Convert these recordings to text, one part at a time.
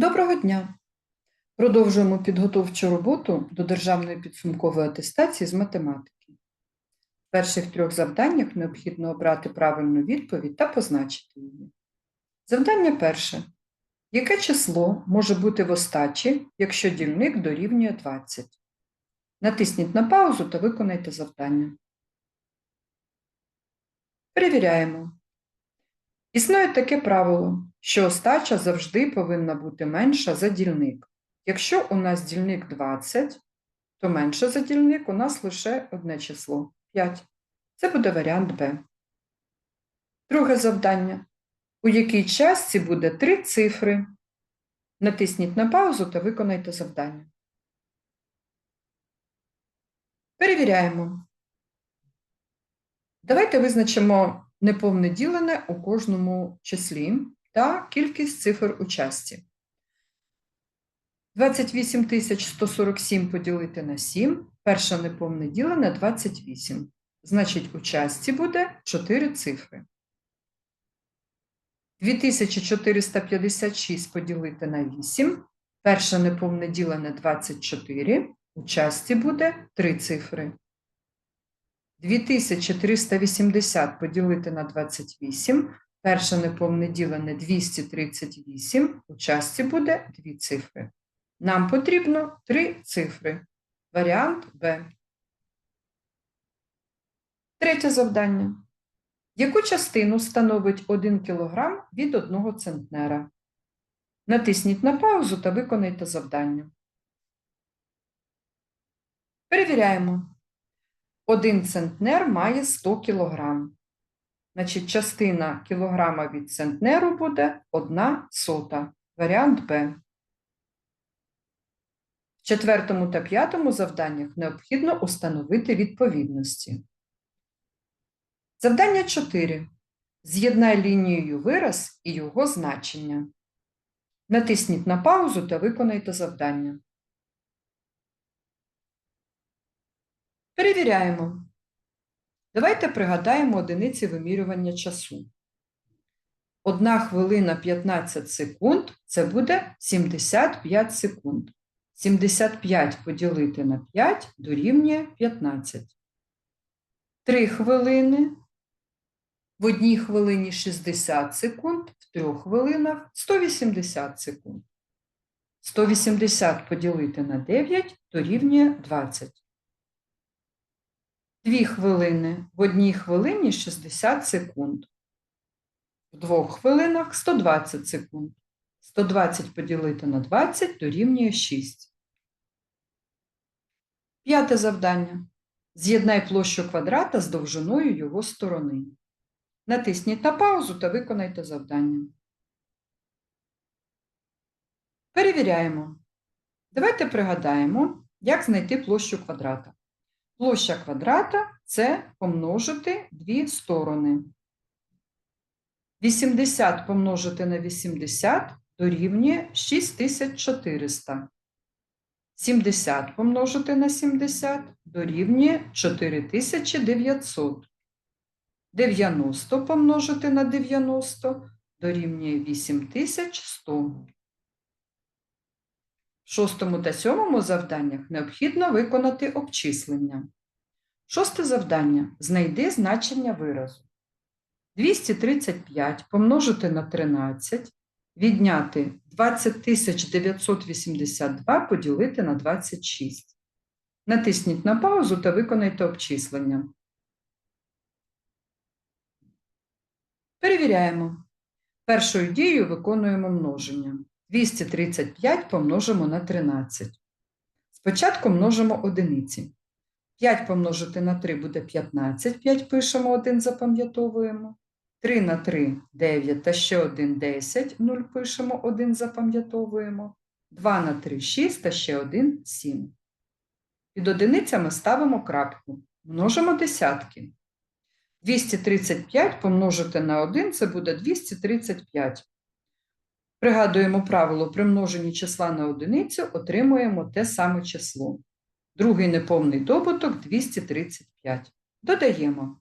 Доброго дня! Продовжуємо підготовчу роботу до державної підсумкової атестації з математики. В перших трьох завданнях необхідно обрати правильну відповідь та позначити її. Завдання перше. Яке число може бути в остачі, якщо дільник дорівнює 20? Натисніть на паузу та виконайте завдання. Перевіряємо. Існує таке правило, що остача завжди повинна бути менша за дільник. Якщо у нас дільник 20, то менше за дільник у нас лише одне число 5. Це буде варіант Б. Друге завдання. У якій частці буде три цифри? Натисніть на паузу та виконайте завдання. Перевіряємо. Давайте визначимо неповне ділене у кожному числі та кількість цифр у часті. 28 147 поділити на 7. Перше неповне ділене 28. Значить, у часті буде 4 цифри. 2456 поділити на 8. Перше неповне ділене 24. У часті буде 3 цифри. 2380 поділити на 28. Перше неповне ділене 238. У часті буде 2 цифри. Нам потрібно 3 цифри. Варіант Б. Третє завдання. Яку частину становить 1 кг від 1 центнера? Натисніть на паузу та виконайте завдання. Перевіряємо. 1 центнер має 100 кг. Значить, частина кілограма від центнеру буде 1 сота. Варіант Б. В четвертому та п'ятому завданнях необхідно установити відповідності. Завдання 4. З'єднай лінією вираз і його значення. Натисніть на паузу та виконайте завдання. Перевіряємо. Давайте пригадаємо одиниці вимірювання часу. Одна хвилина 15 секунд це буде 75 секунд. 75 поділити на 5 дорівнює 15. 3 хвилини. В одній хвилині 60 секунд, в трьох хвилинах 180 секунд. 180 поділити на 9 дорівнює 20. Дві хвилини. В одній хвилині 60 секунд. В двох хвилинах 120 секунд. 120 поділити на 20 дорівнює 6. П'яте завдання. З'єднай площу квадрата з довжиною його сторони. Натисніть на паузу та виконайте завдання. Перевіряємо. Давайте пригадаємо, як знайти площу квадрата. Площа квадрата це помножити дві сторони. 80 помножити на 80 дорівнює 6400. 70 помножити на 70 дорівнює 4900. 90 помножити на 90 дорівнює 8100. Шостому та сьомому завданнях необхідно виконати обчислення. Шосте завдання. Знайди значення виразу. 235 помножити на 13, відняти 20982 поділити на 26. Натисніть на паузу та виконайте обчислення. Перевіряємо. Першою дією виконуємо множення. 235 помножимо на 13. Спочатку множимо одиниці. 5 помножити на 3 буде 15, 5 пишемо, 1 запам'ятовуємо. 3 на 3 – 9, та ще 1 – 10, 0 пишемо, 1 запам'ятовуємо. 2 на 3 – 6, та ще 1 – 7. Під одиницями ставимо крапку. Множимо десятки. 235 помножити на 1 – це буде 235. Пригадуємо правило при множенні числа на одиницю отримуємо те саме число. Другий неповний добуток 235. Додаємо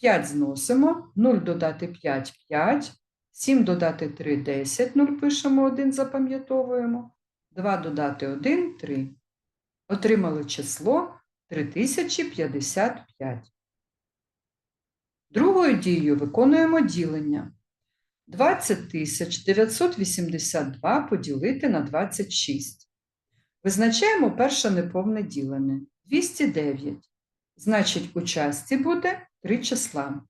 5 зносимо, 0 додати 5 – 5, 7 додати 3 – 10, 0 пишемо 1, запам'ятовуємо. 2 додати 1 – 3. Отримали число 3055. Другою дією виконуємо ділення. 20 982 поділити на 26. Визначаємо перше неповне ділене. 209. Значить, у частці буде 3 числа.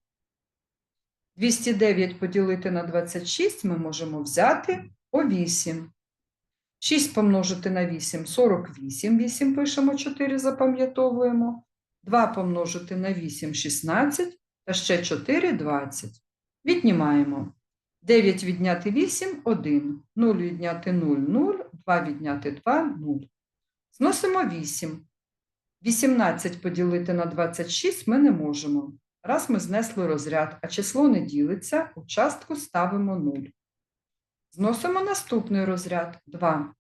209 поділити на 26 ми можемо взяти по 8. 6 помножити на 8 – 48. 8 пишемо, 4 запам'ятовуємо. 2 помножити на 8 – 16. Та ще 4 – 20. Віднімаємо. 9 відняти 8 – 1. 0 відняти 0 – 0. 2 відняти 2 – 0. Зносимо 8. 18 поділити на 26 ми не можемо. Раз ми знесли розряд, а число не ділиться, у частку ставимо 0. Зносимо наступний розряд 2.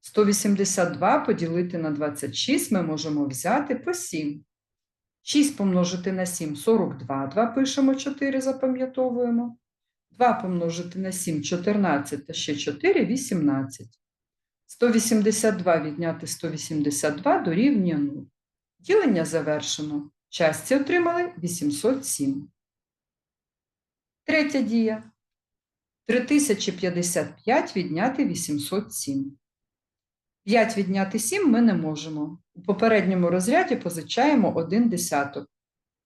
182 поділити на 26 ми можемо взяти по 7. 6 помножити на 7 – 42. 2 пишемо 4, запам'ятовуємо. 2 помножити на 7 – 14 та ще 4 – 18. 182 відняти 182 дорівнює 0. Ділення завершено. Часті отримали 807. Третя дія. 3055 відняти 807. 5 відняти 7 ми не можемо. У попередньому розряді позичаємо 1 десяток.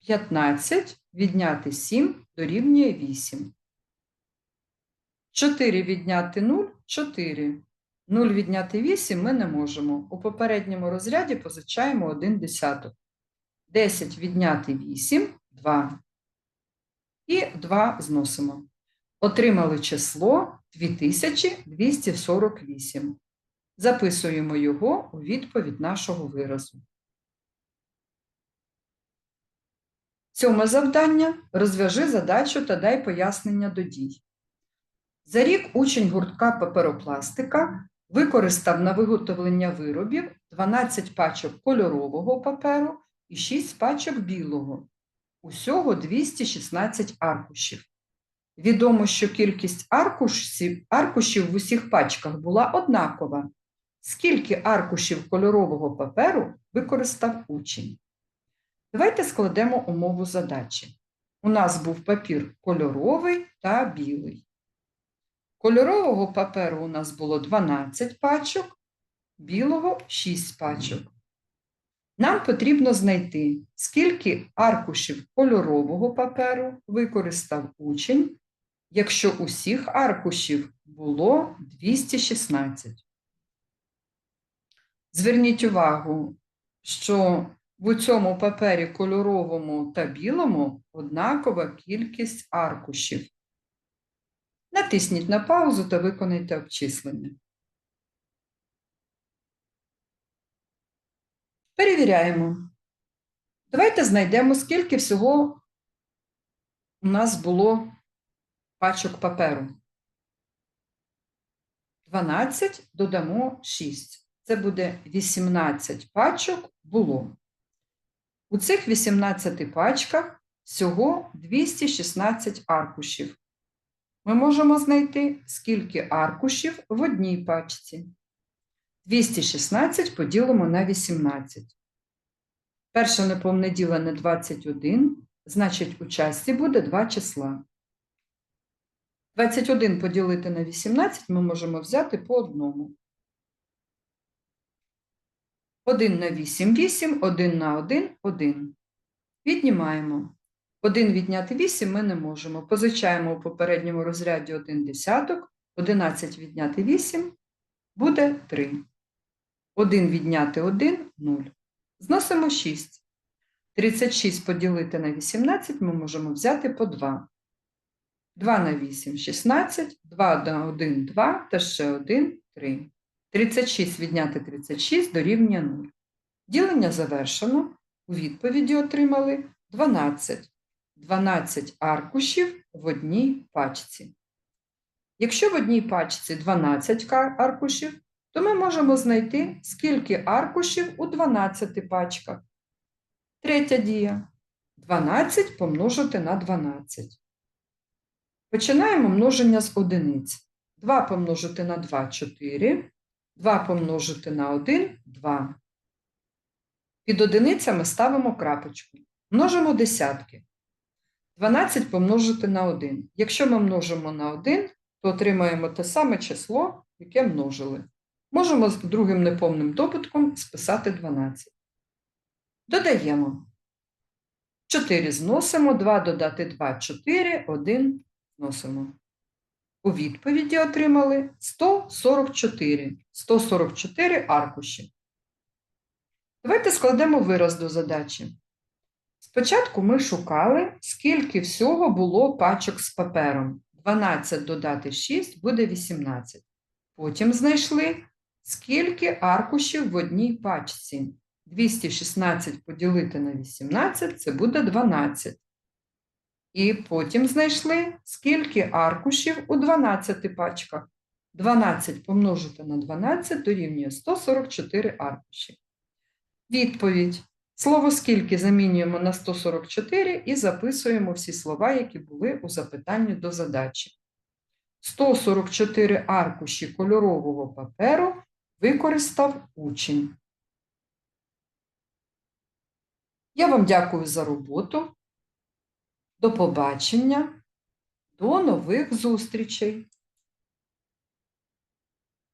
15 відняти 7 дорівнює 8. 4 відняти 0 – 4. 0 відняти 8 ми не можемо. У попередньому розряді позичаємо 1 десяток. 10 відняти 8 – 2. І 2 зносимо. Отримали число 2248. Записуємо його у відповідь нашого виразу. Сьоме завдання. Розв'яжи задачу та дай пояснення до дій. За рік учень гуртка паперопластика використав на виготовлення виробів 12 пачок кольорового паперу і 6 пачок білого. Усього 216 аркушів. Відомо, що кількість аркушів, аркушів в усіх пачках була однакова. Скільки аркушів кольорового паперу використав учень? Давайте складемо умову задачі. У нас був папір кольоровий та білий. Кольорового паперу у нас було 12 пачок, білого 6 пачок. Нам потрібно знайти, скільки аркушів кольорового паперу використав учень, якщо усіх аркушів було 216. Зверніть увагу, що в цьому папері кольоровому та білому однакова кількість аркушів. Натисніть на паузу та виконайте обчислення. Перевіряємо. Давайте знайдемо, скільки всього у нас було пачок паперу. 12 додамо 6. Це буде 18 пачок було. У цих 18 пачках всього 216 аркушів. Ми можемо знайти, скільки аркушів в одній пачці. 216 поділимо на 18. Перше неповне ділене 21, значить у часті буде 2 числа. 21 поділити на 18 ми можемо взяти по одному. 1 на 8 – 8, 1 на 1 – 1. Віднімаємо. 1 відняти 8 ми не можемо. Позичаємо у попередньому розряді 1 десяток. 11 відняти 8 буде 3. 1 відняти 1 – 0. Зносимо 6. 36 поділити на 18 ми можемо взяти по 2. 2 на 8 – 16, 2 на 1 – 2 та ще 1 – 3. 36 відняти 36 дорівнює 0. Ділення завершено. У відповіді отримали 12. 12 аркушів в одній пачці. Якщо в одній пачці 12 аркушів, то ми можемо знайти, скільки аркушів у 12 пачках. Третя дія. 12 помножити на 12. Починаємо множення з одиниць. 2 помножити на 2 – 4. 2 помножити на 1 – 2. Під одиницями ставимо крапочку. Множимо десятки. 12 помножити на 1. Якщо ми множимо на 1, то отримаємо те саме число, яке множили. Можемо з другим неповним добутком списати 12. Додаємо. 4 зносимо, 2 додати 2 – 4, 1 зносимо. У відповіді отримали 144. 144 аркуші. Давайте складемо вираз до задачі. Спочатку ми шукали, скільки всього було пачок з папером. 12 додати 6 буде 18. Потім знайшли, скільки аркушів в одній пачці. 216 поділити на 18 це буде 12. І потім знайшли, скільки аркушів у 12 пачках. 12 помножити на 12 дорівнює 144 аркуші. Відповідь. Слово скільки замінюємо на 144 і записуємо всі слова, які були у запитанні до задачі. 144 аркуші кольорового паперу використав учень. Я вам дякую за роботу. До побачення. До нових зустрічей!